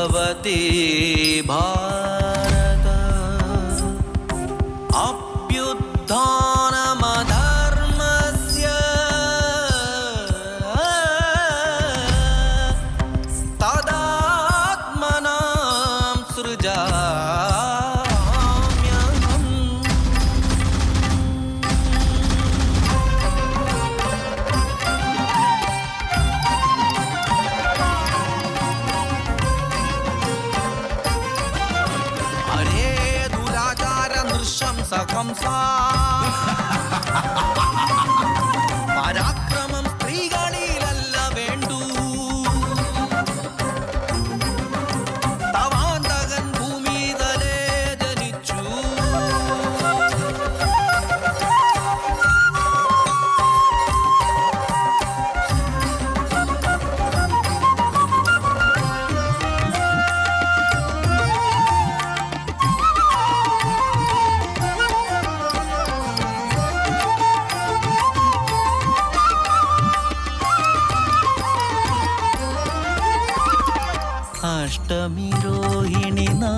भवति भारत। अभ्युत्थानमधर्मस्य तदात्मनां सृजा come kamsa അഷ്ടമി രോഹിണി നാ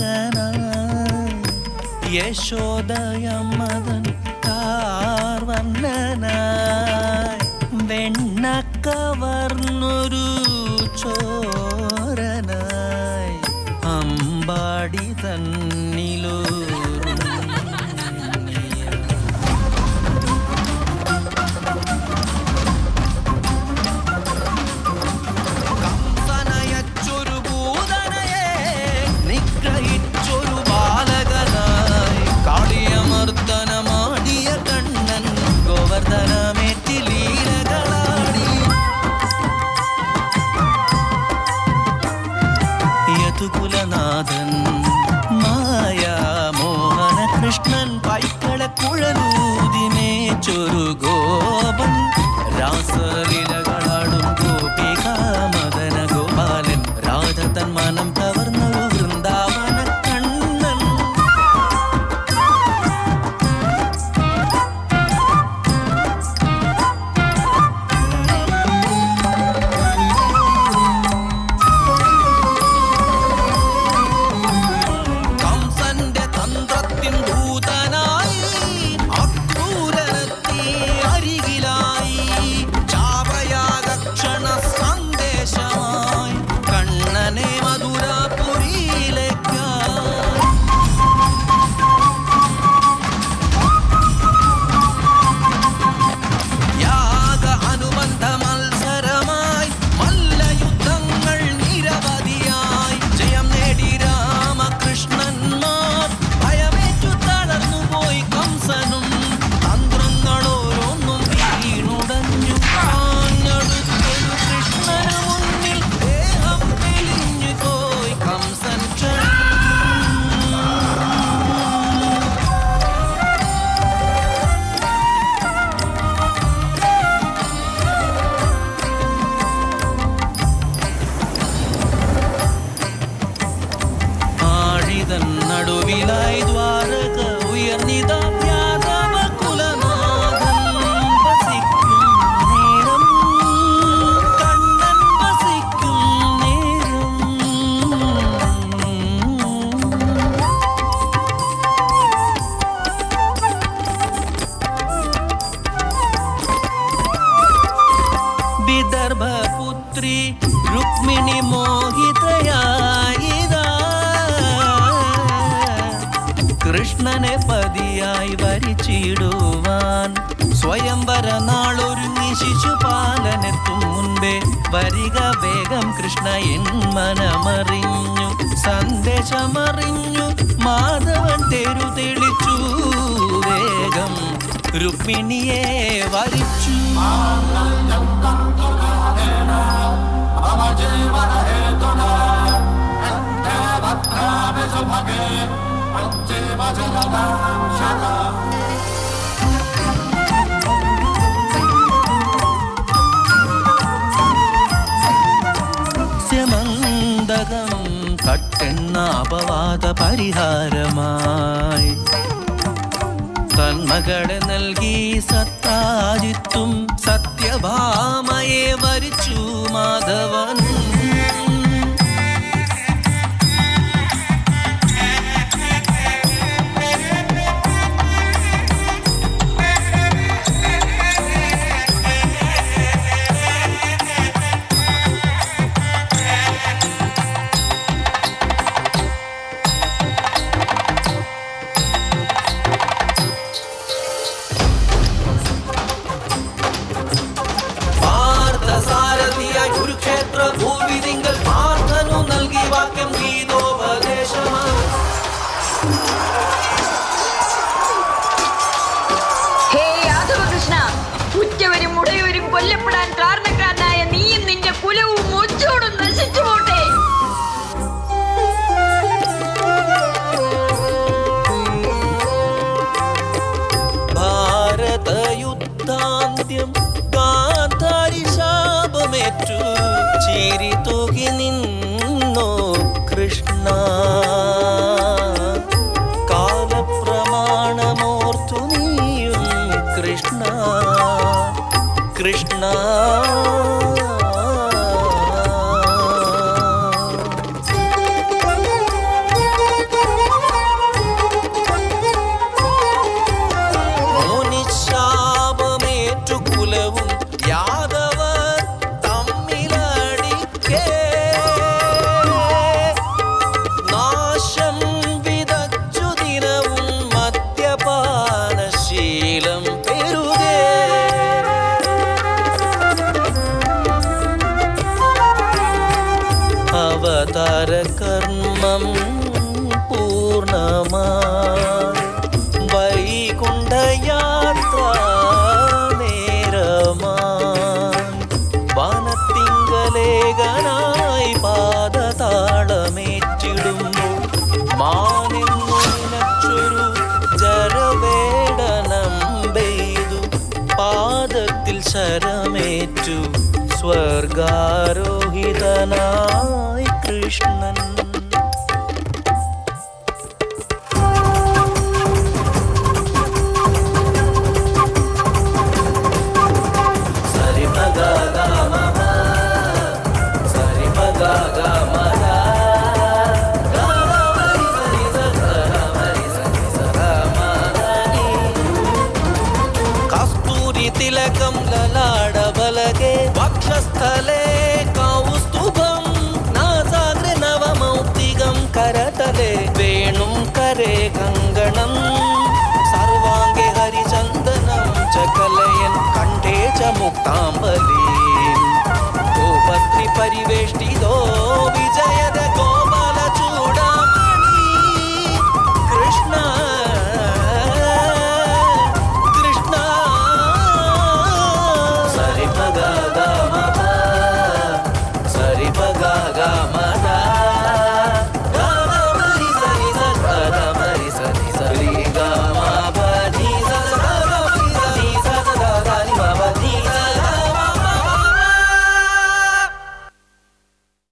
മകനായി യശോദയമ്മതൻ കാർവർണനായി വെണ്ണ കവർന്നൊരു ചോരനായി. അമ്പാടി തന്നിലോ കൃഷ്ണനെ പതിയായി വരിച്ചിടുവാൻ. സ്വയംവര നാളൊരുങ്ങി ശിശുപാലനെത്തും മുൻപേ വരിക വേഗം കൃഷ്ണ എൻ മനമറിഞ്ഞു. സന്ദേശമറിഞ്ഞു. മാധവൻ തെരു തെളിച്ചു. വേഗം രുക്മിണിയെ വരിച്ചു. ഭഗേ മന്ദകം കട്ടെന്ന അപവാദ പരിഹാരമായി. തന്മകളെ നൽകി സത്താജിത്തും സത്യഭാമയെ വരിച്ചു മാധവനും കൊല്ലപ്പെടാൻ കാരണം Yeah. സ്വർഗാരോഹിതനായി കൃഷ്ണൻ ತಲೆ